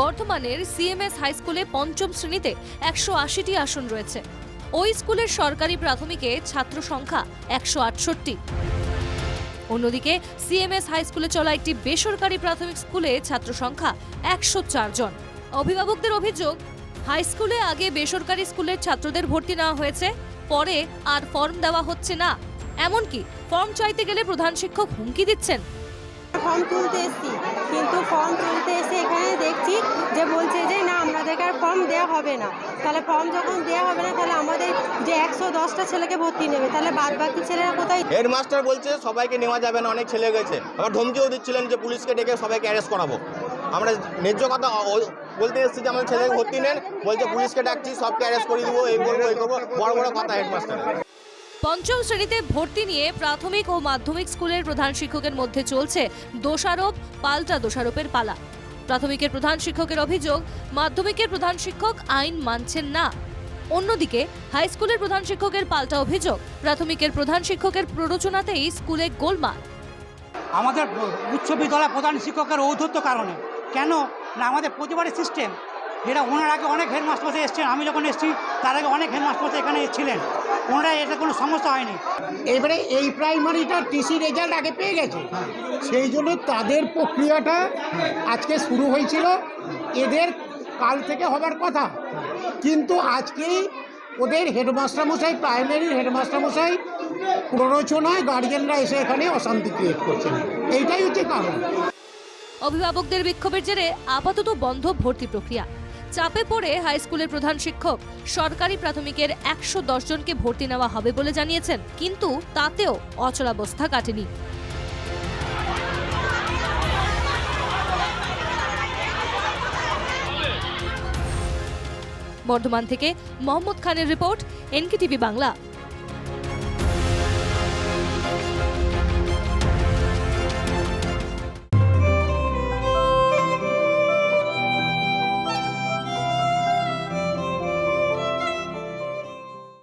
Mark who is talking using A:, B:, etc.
A: বর্তমানের CMS high স্কুলে পঞ্চম শ্রেণীতে একশো আশিটি আসন রয়েছে। ওই স্কুলের সরকারি প্রাথমিকে ছাত্র সংখ্যা একশো আটষট্টি। অন্যদিকে সিএমএস হাই স্কুলে চলা একটি বেসরকারি প্রাথমিক স্কুলে ছাত্র সংখ্যা একশো জন। অভিভাবকদের অভিযোগ, হাই স্কুলে আগে বেসরকারি স্কুলের ছাত্রদের ভর্তি নেওয়া হয়েছে, পরে আর ফর্ম দেওয়া হচ্ছে না। এমনকি ফর্ম চাইতে গেলে প্রধান শিক্ষক হুমকি দিচ্ছেন।
B: ফর্ম তুলতে এসেছি, কিন্তু ফর্ম দেখছি যে বলছে যে না আপনাদেরকে আর ফর্ম দেওয়া হবে না। তাহলে ফর্ম যখন দেওয়া হবে না তাহলে আমাদের যে একশো দশটা ছেলেকে ভর্তি নেবে তাহলে বাদ বাকি ছেলেরা কোথায়?
C: হেডমাস্টার বলছে সবাইকে নেওয়া যাবে না অনেক ছেলে গেছে। আবার ধমকিও দিচ্ছিলেন যে পুলিশকে ডেকে সবাইকে অ্যারেস্ট করাবো। আমরা ন্যায্য কথা বলতে এসেছি যে আমাদের ছেলেকে ভর্তি নেন। বলছে পুলিশকে ডাকছি সবকে অ্যারেস্ট করে দিব এই করব এই করব। বড় বড় কথা হেডমাস্টার
A: পঞ্চম শ্রেণীতে ভর্তি নিয়ে প্রাথমিক ও মাধ্যমিক স্কুলের প্রধান শিক্ষকের মধ্যে চলছে দোষারোপ পাল্টা দোষারোপের পালা। প্রাথমিকের প্রধান শিক্ষকের অভিযোগ, মাধ্যমিকের প্রধান শিক্ষক আইন মানছেন না। অন্যদিকে, হাই স্কুলের প্রধান শিক্ষকের পাল্টা অভিযোগ, প্রাথমিকের প্রধান শিক্ষকের প্ররোচনাতেই স্কুলে গোলমাল।
D: আমাদের উচ্চ বিদ্যালয় প্রধান শিক্ষকের ঔদ্ধত্য কারণে। কেন? না, আমাদের প্রতিবারের সিস্টেম যেটা ওনার আগে অনেক হেডমাস্টার এসেছেন আমি যখন এসেছি তার আগে অনেক হেডমাস্টার এখানে এসেছিলেন। ওনারা এটা কোনো সমস্যা হয়নি।
E: এবারে এই প্রাইমারিটা টিসি রেজাল্ট আগে পেয়ে গেছে। সেই জন্য তাদের প্রক্রিয়াটা আজকে শুরু হয়েছিল। এদের কাল থেকে হবার কথা। কিন্তু আজকেই ওদের হেডমাস্টার মশাই প্রাইমারির হেডমাস্টার মশাই প্ররোচনায় গার্জেনরা এসে এখানে অশান্তি ক্রিয়েট করছেন। এইটাই হচ্ছে কারণ।
A: অভিভাবকদের বিক্ষোভের জেরে আপাতত বন্ধ ভর্তি প্রক্রিয়া। চাপে পড়ে হাই স্কুলের প্রধান শিক্ষক। সরকারি প্রাথমিকের একশো জনকে ভর্তি নেওয়া হবে বলে জানিয়েছেন, কিন্তু তাতেও অচলাবস্থা কাটেনি। বর্ধমান থেকে মোহাম্মদ খানের রিপোর্ট, এনকেটিভি বাংলা।